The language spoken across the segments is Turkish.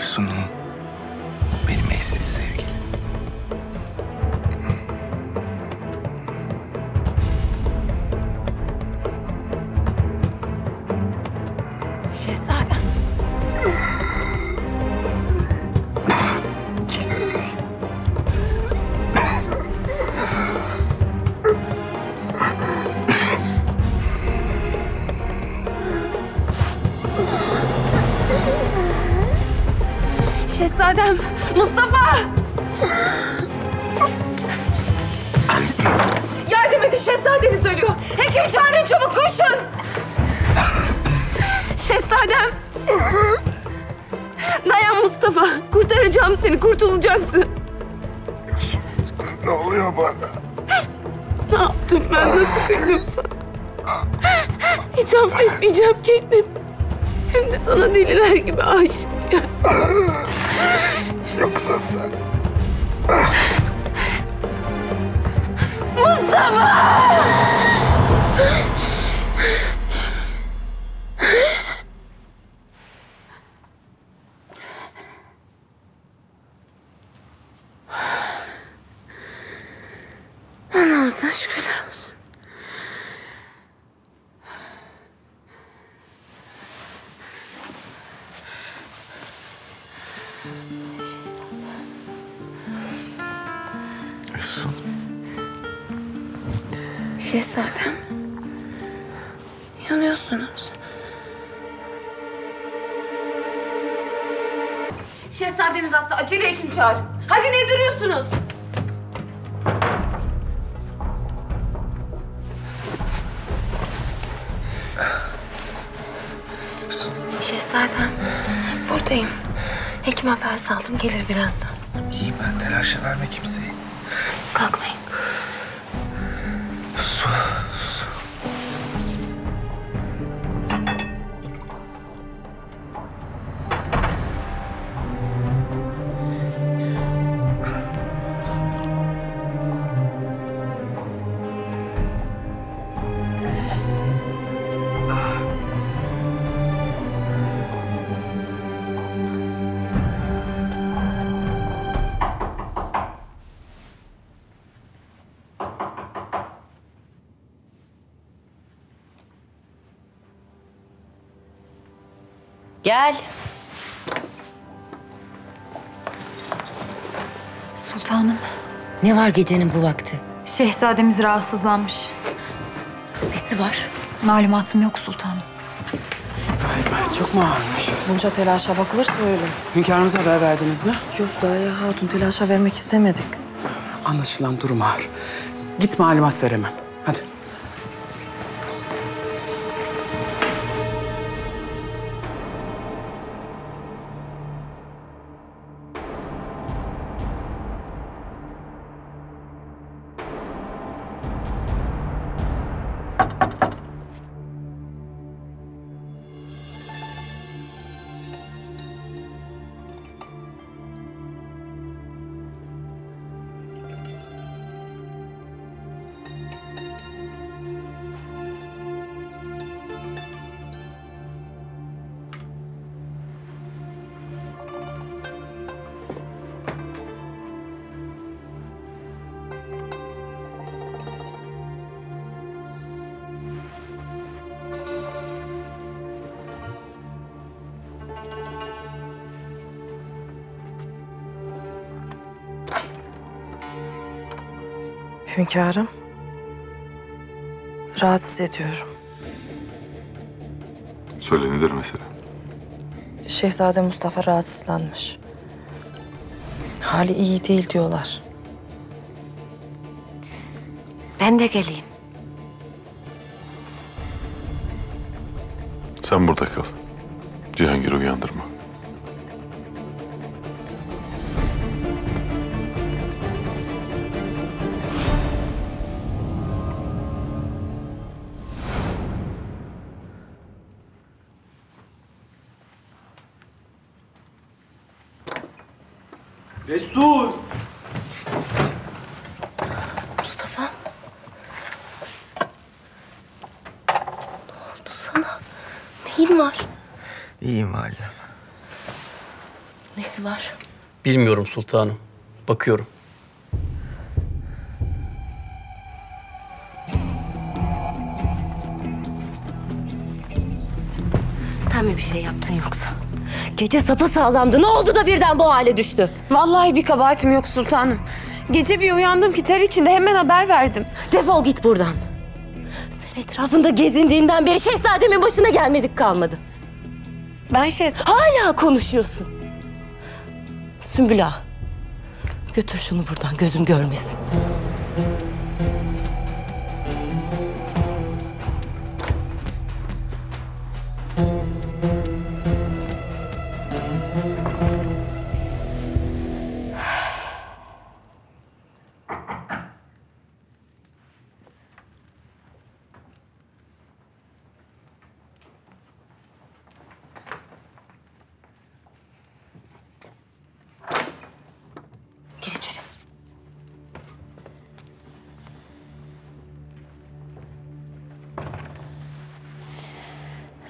Efsun'um. Şehzadem, Mustafa! Yardım edin, şehzademiz ölüyor. Hekim çağırın çabuk, koşun! Şehzadem! Dayan Mustafa, kurtaracağım seni, kurtulacaksın. Ne oluyor bana? Ne yaptım ben, nasıl kırdım sana? Hiç affetmeyeceğim kendim. Hem de sana deliler gibi aşık. Yoksa sen... Mustafa! Allah'ım sana şükürler olsun. Efsun. Şehzadem. Yanıyorsunuz. Şehzademiz hasta. Acele hekim çağırın. Hadi ne duruyorsunuz? Şehzadem. Buradayım. Hekim haber saldım. Gelir birazdan. İyi ben telaşa verme kimseyi. Kalkmayın. Gel. Sultanım, Ne var gecenin bu vakti? şehzademiz rahatsızlanmış. Nesi var? Malumatım yok sultanım. Vay vay çok mu ağırmış? Bunca telaşa bakılırsa öyle. Hünkârımıza haber verdiniz mi? Yok daha ya hatun telaşa vermek istemedik. Anlaşılan durum ağır. Git malumat veremem. Hadi. Hünkârım. Rahatsız ediyorum. Söyle nedir mesele? Şehzade Mustafa rahatsızlanmış. Hali iyi değil diyorlar. Ben de geleyim. Sen burada kal. Cihangir'i uyandırma. Destur! Mustafa. Ne oldu sana? Neyin var? İyiyim validem. Nesi var? Bilmiyorum sultanım. Bakıyorum. Sen mi bir şey yaptın yoksa? Gece sapa sağlamdı. Ne oldu da birden bu hale düştü? Vallahi bir kabahatim yok sultanım. Gece bir uyandım ki ter içinde hemen haber verdim. Defol git buradan. Sen etrafında gezindiğinden beri şehzademin başına gelmedik kalmadı. Ben şey... Hala konuşuyorsun. Sümbül ağa, Götür şunu buradan gözüm görmesin.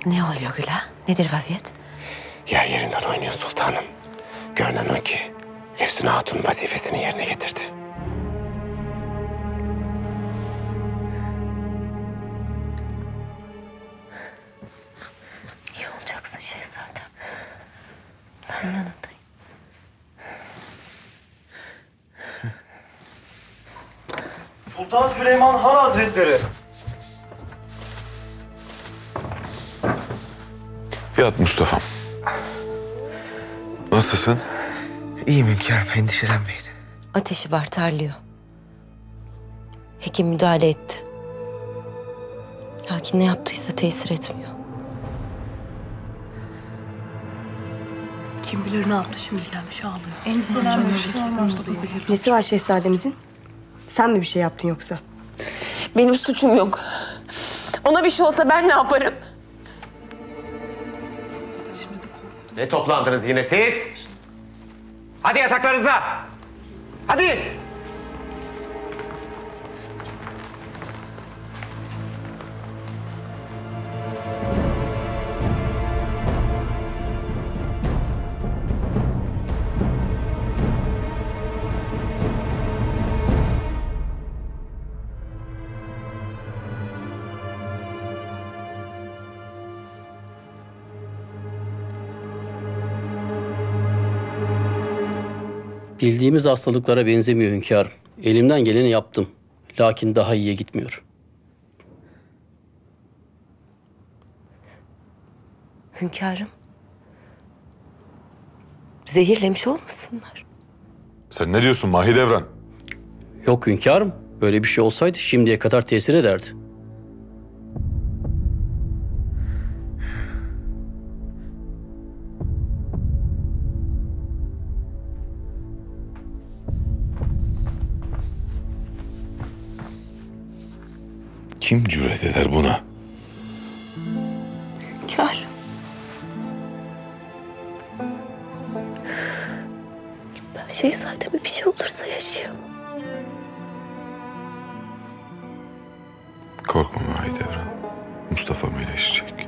Ne oluyor Güla? Nedir vaziyet? Yer yerinden oynuyor sultanım. Görünen o ki Efsun Hatun vazifesini yerine getirdi. İyi olacaksın şehzadem. Ben yanındayım. Sultan Süleyman Han Hazretleri. Yat Mustafa'm. Nasılsın? İyiyim hünkârım endişelenmeyin. Ateşi var terliyor. Hekim müdahale etti. Lakin ne yaptıysa tesir etmiyor. Kim bilir ne yaptı şimdi gelmiş ağlıyor. Nesi var şehzademizin? Sen mi bir şey yaptın yoksa? Benim suçum yok. Ona bir şey olsa ben ne yaparım? Ne toplandınız yine siz? Hadi yataklarınıza. Hadi. Bildiğimiz hastalıklara benzemiyor hünkârım. Elimden geleni yaptım. Lakin daha iyiye gitmiyor. Hünkârım. Zehirlemiş olmasınlar. Sen ne diyorsun Mahidevran? Yok hünkârım. Böyle bir şey olsaydı şimdiye kadar tesir ederdi. Kim cüret eder buna? Hünkâr. Ben şehzademe bir şey olursa yaşayamam. Korkma Mahidevran. Mustafa iyileşecek.